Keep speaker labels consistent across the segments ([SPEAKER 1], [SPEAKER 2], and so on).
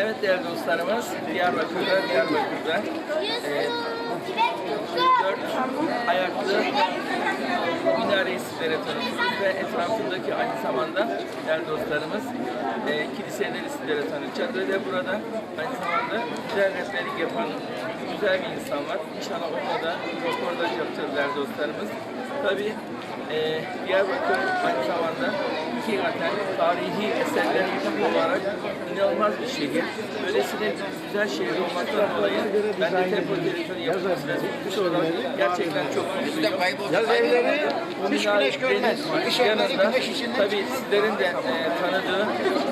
[SPEAKER 1] Evet değerli dostlarımız, Diyarbakır'da, Diyarbakır'da e, dört ayaklı minareyi sizlere tanıtıyoruz ve etrafındaki aynı zamanda değerli dostlarımız e, kiliseleri sizlere tanıtacağız ve de burada aynı zamanda güzel rehberlik yapan güzel bir insan var. İnşallah onunla da röportaj yapacağız değerli dostlarımız. Tabii e, Diyarbakır aynı zamanda hakikaten tarihi eserler olarak inanılmaz bir şehir. Böylesine güzel şehir olmaktan dolayı ben de tempo televizyonu yapmasına olarak gerçekten çok mutluyum.
[SPEAKER 2] Yaz evleri hiç güneş görmez. Kış evleri güneş içinde.
[SPEAKER 1] tabii sizlerin de e, tanıdığı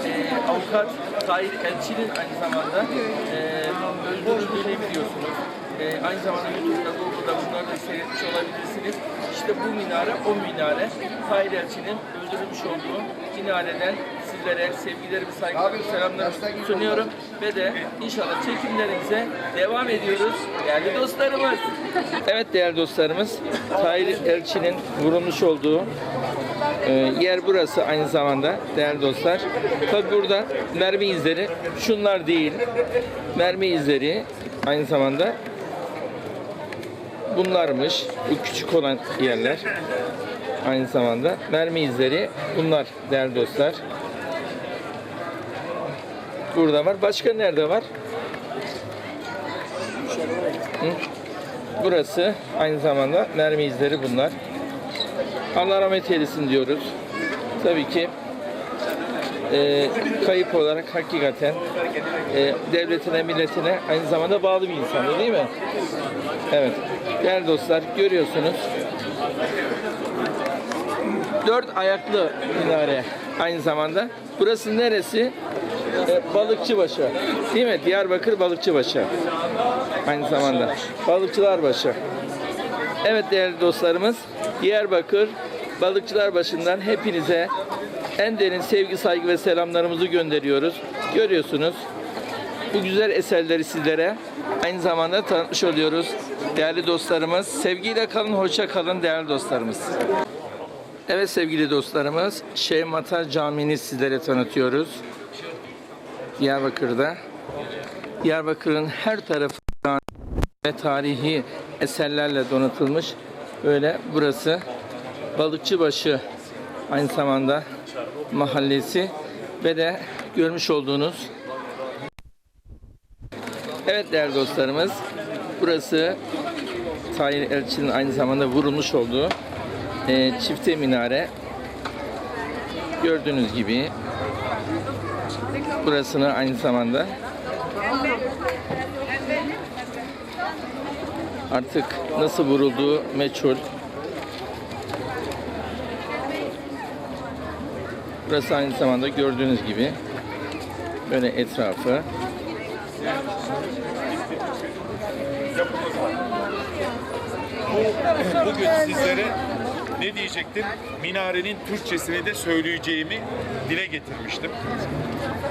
[SPEAKER 1] e, avukat Tahir Elçi'nin aynı zamanda e, biliyorsunuz. E, aynı zamanda YouTube'da, Google'da bunları da seyretmiş olabilirsiniz. İşte bu minare, o minare Tahir Elçi'nin öldürülmüş olduğu minareden sizlere sevgilerimi, saygılarımı, selamlarımı sunuyorum. Ve de inşallah çekimlerimize devam ediyoruz değerli dostlarımız. Evet değerli dostlarımız, Tahir Elçi'nin vurulmuş olduğu ee, yer burası aynı zamanda değerli dostlar. Tabi burada mermi izleri şunlar değil. Mermi izleri aynı zamanda bunlarmış. Bu küçük olan yerler. Aynı zamanda mermi izleri bunlar değerli dostlar. Burada var. Başka nerede var? Hı? Burası aynı zamanda mermi izleri bunlar. Allah rahmet eylesin diyoruz. Tabii ki e, kayıp olarak hakikaten e, devletine, milletine aynı zamanda bağlı bir insandı değil mi? Evet. Değerli dostlar görüyorsunuz. Dört ayaklı minare aynı zamanda. Burası neresi? E, Balıkçıbaşı. Değil mi? Diyarbakır Balıkçıbaşı. Aynı zamanda. Balıkçılarbaşı. Evet değerli dostlarımız, Diyarbakır Balıkçılar Başı'ndan hepinize en derin sevgi, saygı ve selamlarımızı gönderiyoruz. Görüyorsunuz bu güzel eserleri sizlere aynı zamanda tanıtmış oluyoruz. Değerli dostlarımız, sevgiyle kalın, hoşça kalın değerli dostlarımız. Evet sevgili dostlarımız, Şeyh Matar Camii'ni sizlere tanıtıyoruz. Diyarbakır'da. Diyarbakır'ın her tarafı ve tarihi eserlerle donatılmış. Böyle burası Balıkçıbaşı aynı zamanda mahallesi ve de görmüş olduğunuz Evet değerli dostlarımız burası Tahir Elçi'nin aynı zamanda vurulmuş olduğu e, çifte minare gördüğünüz gibi burasını aynı zamanda artık nasıl vurulduğu meçhul. Burası aynı zamanda gördüğünüz gibi böyle etrafı.
[SPEAKER 3] Bugün sizlere ne diyecektim? Minarenin Türkçesini de söyleyeceğimi dile getirmiştim.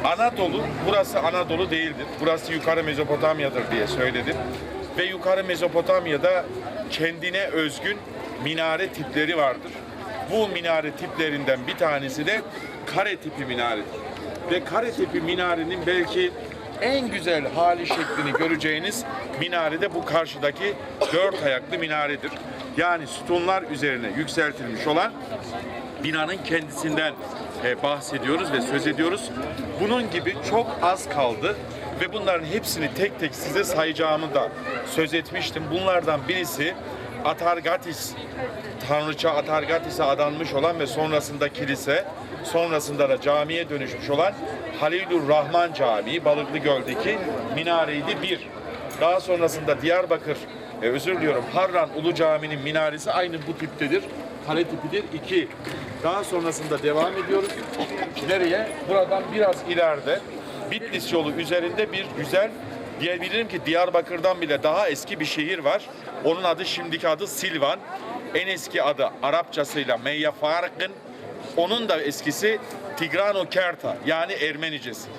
[SPEAKER 3] Anadolu, burası Anadolu değildir. Burası yukarı Mezopotamya'dır diye söyledim. Ve yukarı Mezopotamya'da kendine özgün minare tipleri vardır. Bu minare tiplerinden bir tanesi de kare tipi minaredir. Ve kare tipi minarenin belki en güzel hali şeklini göreceğiniz minare de bu karşıdaki dört ayaklı minaredir. Yani sütunlar üzerine yükseltilmiş olan binanın kendisinden e, bahsediyoruz ve söz ediyoruz. Bunun gibi çok az kaldı ve bunların hepsini tek tek size sayacağımı da söz etmiştim. Bunlardan birisi Atargatis, Tanrıça Atargatis'e adanmış olan ve sonrasında kilise, sonrasında da camiye dönüşmüş olan Halilur Rahman Camii, Balıklı Göl'deki minareydi bir. Daha sonrasında Diyarbakır, e, özür diliyorum Harran Ulu Cami'nin minaresi aynı bu tiptedir. Kare tipidir. iki. Daha sonrasında devam ediyoruz. Nereye? Buradan biraz ileride Bitlis yolu üzerinde bir güzel diyebilirim ki Diyarbakır'dan bile daha eski bir şehir var. Onun adı şimdiki adı Silvan. En eski adı Arapçasıyla Meyyafarkın. Onun da eskisi Tigrano Kerta yani Ermenicesi.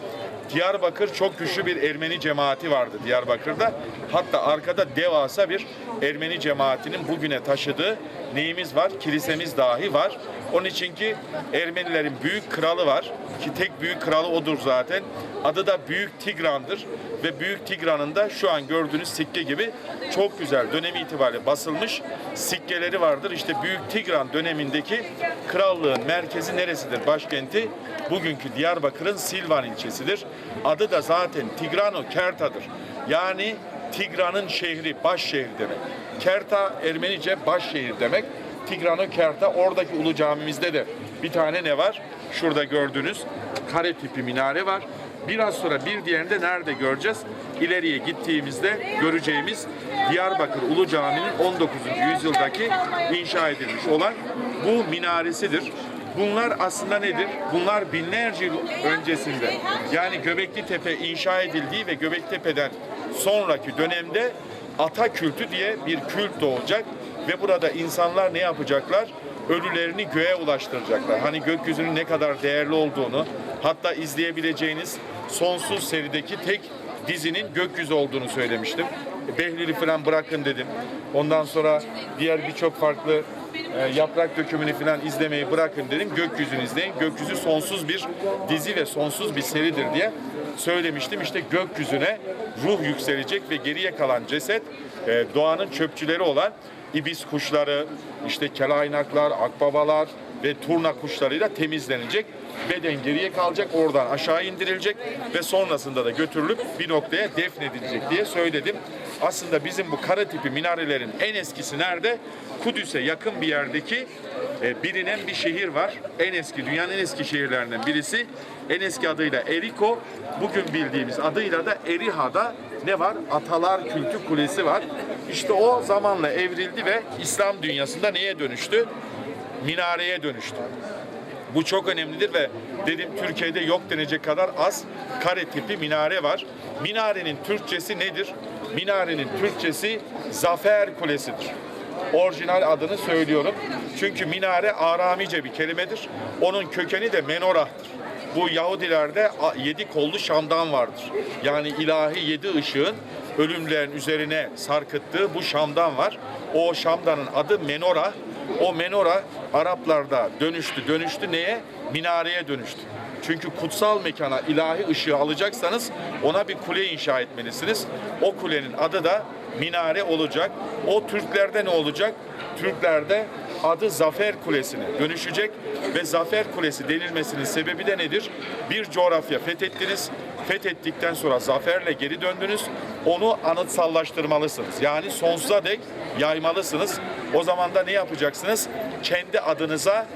[SPEAKER 3] Diyarbakır çok güçlü bir Ermeni cemaati vardı Diyarbakır'da. Hatta arkada devasa bir Ermeni cemaatinin bugüne taşıdığı neyimiz var? Kilisemiz dahi var. Onun için ki Ermenilerin büyük kralı var ki tek büyük kralı odur zaten. Adı da Büyük Tigran'dır ve Büyük Tigran'ın da şu an gördüğünüz sikke gibi çok güzel dönemi itibariyle basılmış sikkeleri vardır. İşte Büyük Tigran dönemindeki krallığın merkezi neresidir? Başkenti bugünkü Diyarbakır'ın Silvan ilçesidir. Adı da zaten Tigrano Kerta'dır. Yani Tigran'ın şehri, baş şehir demek. Kerta Ermenice baş şehir demek. Tigrano Kerta oradaki ulu camimizde de bir tane ne var? Şurada gördüğünüz kare tipi minare var. Biraz sonra bir diğerini de nerede göreceğiz? İleriye gittiğimizde göreceğimiz Diyarbakır Ulu Camii'nin 19. yüzyıldaki inşa edilmiş olan bu minaresidir. Bunlar aslında nedir? Bunlar binlerce yıl öncesinde yani Göbekli Tepe inşa edildiği ve Göbeklitepe'den sonraki dönemde ata kültü diye bir kült doğacak ve burada insanlar ne yapacaklar? Ölülerini göğe ulaştıracaklar. Hani gökyüzünün ne kadar değerli olduğunu, hatta izleyebileceğiniz sonsuz serideki tek dizinin gökyüzü olduğunu söylemiştim. Behlül'ü falan bırakın dedim. Ondan sonra diğer birçok farklı e, yaprak dökümünü falan izlemeyi bırakın dedim. Gökyüzünü izleyin. Gökyüzü sonsuz bir dizi ve sonsuz bir seridir diye söylemiştim. İşte gökyüzüne ruh yükselecek ve geriye kalan ceset e, doğanın çöpçüleri olan ibis kuşları, işte kelaynaklar, akbabalar ve turna kuşlarıyla temizlenecek. Beden geriye kalacak, oradan aşağı indirilecek ve sonrasında da götürülüp bir noktaya defnedilecek diye söyledim. Aslında bizim bu kara tipi minarelerin en eskisi nerede? Kudüs'e yakın bir yerdeki e, bilinen bir şehir var. En eski, dünyanın en eski şehirlerinden birisi. En eski adıyla Eriko, bugün bildiğimiz adıyla da Eriha'da ne var? Atalar Kültü Kulesi var. İşte o zamanla evrildi ve İslam dünyasında neye dönüştü? Minareye dönüştü. Bu çok önemlidir ve dedim Türkiye'de yok denecek kadar az kare tipi minare var. Minarenin Türkçesi nedir? Minarenin Türkçesi Zafer Kulesi'dir. Orijinal adını söylüyorum. Çünkü minare Aramice bir kelimedir. Onun kökeni de menorah'tır. Bu Yahudilerde yedi kollu şamdan vardır. Yani ilahi yedi ışığın ölümlerin üzerine sarkıttığı bu şamdan var. O şamdanın adı menorah. O menora Araplarda dönüştü. Dönüştü neye? Minareye dönüştü. Çünkü kutsal mekana ilahi ışığı alacaksanız ona bir kule inşa etmelisiniz. O kulenin adı da minare olacak. O Türklerde ne olacak? Türklerde adı Zafer Kulesi'ne dönüşecek ve Zafer Kulesi denilmesinin sebebi de nedir? Bir coğrafya fethettiniz. Fethettikten sonra zaferle geri döndünüz. Onu anıtsallaştırmalısınız. Yani sonsuza dek yaymalısınız. O zaman da ne yapacaksınız? Kendi adınıza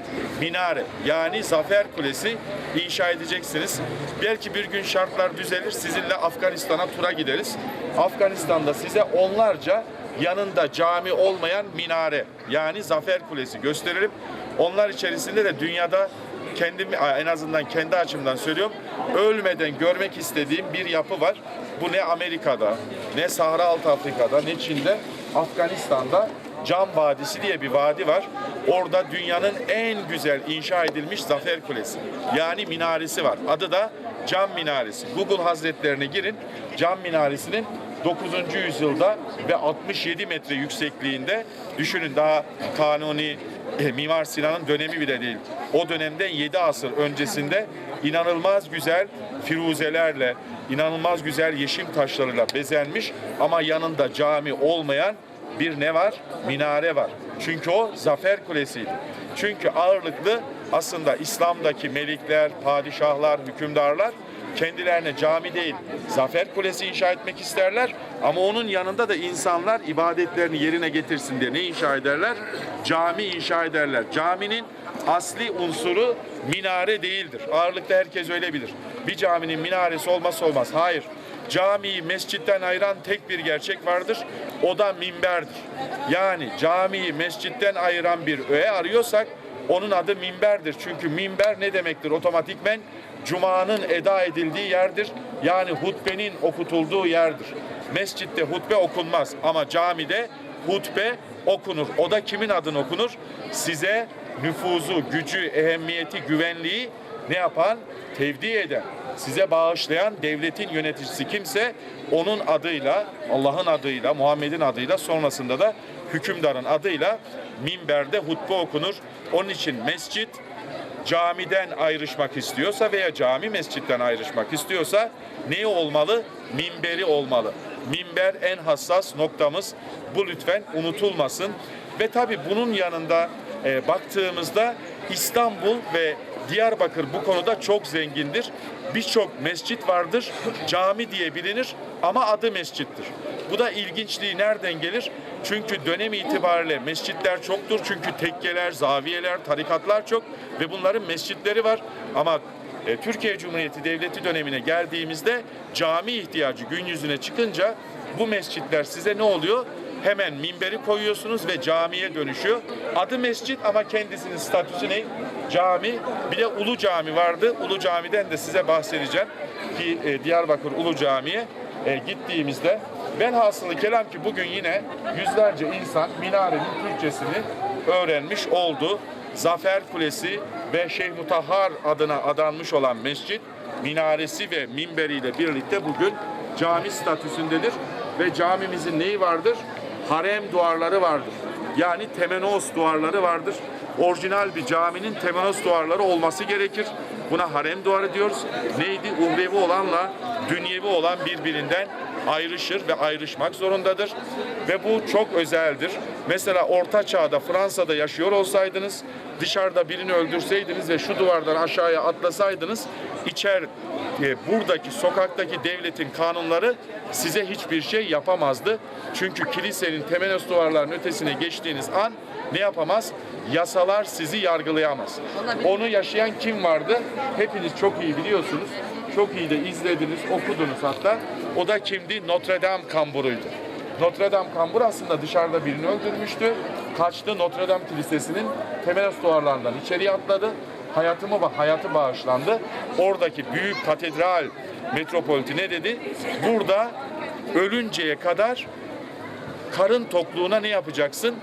[SPEAKER 3] minare yani Zafer Kulesi inşa edeceksiniz. Belki bir gün şartlar düzelir. Sizinle Afganistan'a tura gideriz. Afganistan'da size onlarca yanında cami olmayan minare yani Zafer Kulesi gösteririm. Onlar içerisinde de dünyada kendim en azından kendi açımdan söylüyorum. Ölmeden görmek istediğim bir yapı var. Bu ne Amerika'da, ne Sahra Altı Afrika'da, ne Çin'de, Afganistan'da Cam Vadisi diye bir vadi var. Orada dünyanın en güzel inşa edilmiş Zafer Kulesi. Yani minaresi var. Adı da Cam Minaresi. Google Hazretlerine girin. Cam Minaresi'nin 9. yüzyılda ve 67 metre yüksekliğinde düşünün daha kanuni e, Mimar Sinan'ın dönemi bile değil. O dönemden 7 asır öncesinde inanılmaz güzel firuzelerle, inanılmaz güzel yeşim taşlarıyla bezenmiş ama yanında cami olmayan bir ne var? Minare var. Çünkü o Zafer Kulesi'ydi. Çünkü ağırlıklı aslında İslam'daki melikler, padişahlar, hükümdarlar kendilerine cami değil Zafer Kulesi inşa etmek isterler ama onun yanında da insanlar ibadetlerini yerine getirsin diye ne inşa ederler? Cami inşa ederler. Caminin asli unsuru minare değildir. Ağırlıkta herkes öyle bilir. Bir caminin minaresi olmazsa olmaz. Hayır. Camiyi mescitten ayıran tek bir gerçek vardır. O da minberdir. Yani camiyi mescitten ayıran bir öğe arıyorsak onun adı minberdir. Çünkü minber ne demektir otomatikmen? Cuma'nın eda edildiği yerdir. Yani hutbenin okutulduğu yerdir. Mescitte hutbe okunmaz ama camide hutbe okunur. O da kimin adını okunur? Size nüfuzu, gücü, ehemmiyeti, güvenliği ne yapan? Tevdi eden, size bağışlayan devletin yöneticisi kimse onun adıyla, Allah'ın adıyla, Muhammed'in adıyla sonrasında da hükümdarın adıyla minberde hutbe okunur. Onun için mescit camiden ayrışmak istiyorsa veya cami mescitten ayrışmak istiyorsa ne olmalı? Minberi olmalı. Minber en hassas noktamız. Bu lütfen unutulmasın. Ve tabii bunun yanında e, baktığımızda İstanbul ve Diyarbakır bu konuda çok zengindir. Birçok mescit vardır, cami diye bilinir ama adı mescittir. Bu da ilginçliği nereden gelir? Çünkü dönem itibariyle mescitler çoktur. Çünkü tekkeler, zaviyeler, tarikatlar çok ve bunların mescitleri var. Ama e, Türkiye Cumhuriyeti Devleti dönemine geldiğimizde cami ihtiyacı gün yüzüne çıkınca bu mescitler size ne oluyor? Hemen minberi koyuyorsunuz ve camiye dönüşüyor. Adı mescit ama kendisinin statüsü ne? Cami. Bir de Ulu Cami vardı. Ulu Cami'den de size bahsedeceğim ki e, Diyarbakır Ulu Cami'ye e, gittiğimizde velhasılı kelam ki bugün yine yüzlerce insan minarenin Türkçesini öğrenmiş oldu. Zafer Kulesi ve Şeyh Mutahhar adına adanmış olan mescit minaresi ve minberiyle birlikte bugün cami statüsündedir ve camimizin neyi vardır? Harem duvarları vardır. Yani temenos duvarları vardır. Orijinal bir caminin temenos duvarları olması gerekir. Buna harem duvarı diyoruz. Neydi? Uhrevi olanla dünyevi olan birbirinden ayrışır ve ayrışmak zorundadır. Ve bu çok özeldir. Mesela Orta Çağ'da Fransa'da yaşıyor olsaydınız, dışarıda birini öldürseydiniz ve şu duvardan aşağıya atlasaydınız, içer e, buradaki sokaktaki devletin kanunları size hiçbir şey yapamazdı. Çünkü kilisenin temenos duvarlarının ötesine geçtiğiniz an ne yapamaz? Yasalar sizi yargılayamaz. Onu yaşayan kim vardı? Hepiniz çok iyi biliyorsunuz. Çok iyi de izlediniz, okudunuz hatta. O da kimdi? Notre Dame kamburuydu. Notre Dame kambur aslında dışarıda birini öldürmüştü. Kaçtı Notre Dame Kilisesi'nin temenos duvarlarından içeriye atladı. Hayatımı hayatı bağışlandı. Oradaki büyük katedral metropoliti ne dedi? Burada ölünceye kadar karın tokluğuna ne yapacaksın?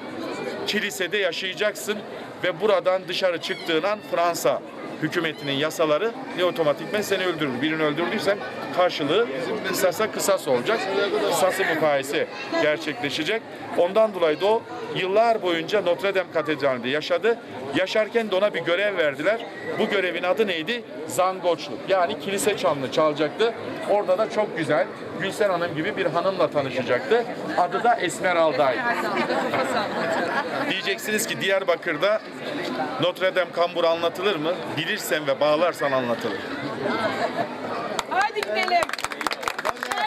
[SPEAKER 3] Kilisede yaşayacaksın ve buradan dışarı çıktığın an Fransa hükümetinin yasaları ne otomatikmen seni öldürür. Birini öldürdüysen karşılığı kısasa kısas olacak. Kısası mukayese gerçekleşecek. Ondan dolayı da o yıllar boyunca Notre Dame Katedrali'nde yaşadı. Yaşarken de ona bir görev verdiler. Bu görevin adı neydi? Zangoçluk. Yani kilise çanlı çalacaktı. Orada da çok güzel Gülsen Hanım gibi bir hanımla tanışacaktı. Adı da Esmeralda'ydı. Diyeceksiniz ki Diyarbakır'da Notre Dame kambur anlatılır mı? Bilirsen ve bağlarsan anlatılır.
[SPEAKER 4] Hadi gidelim.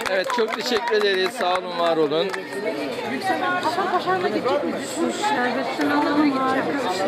[SPEAKER 1] Evet çok teşekkür ederiz. Sağ olun, var olun.
[SPEAKER 5] Şerbetten alalım mı arkadaşlar?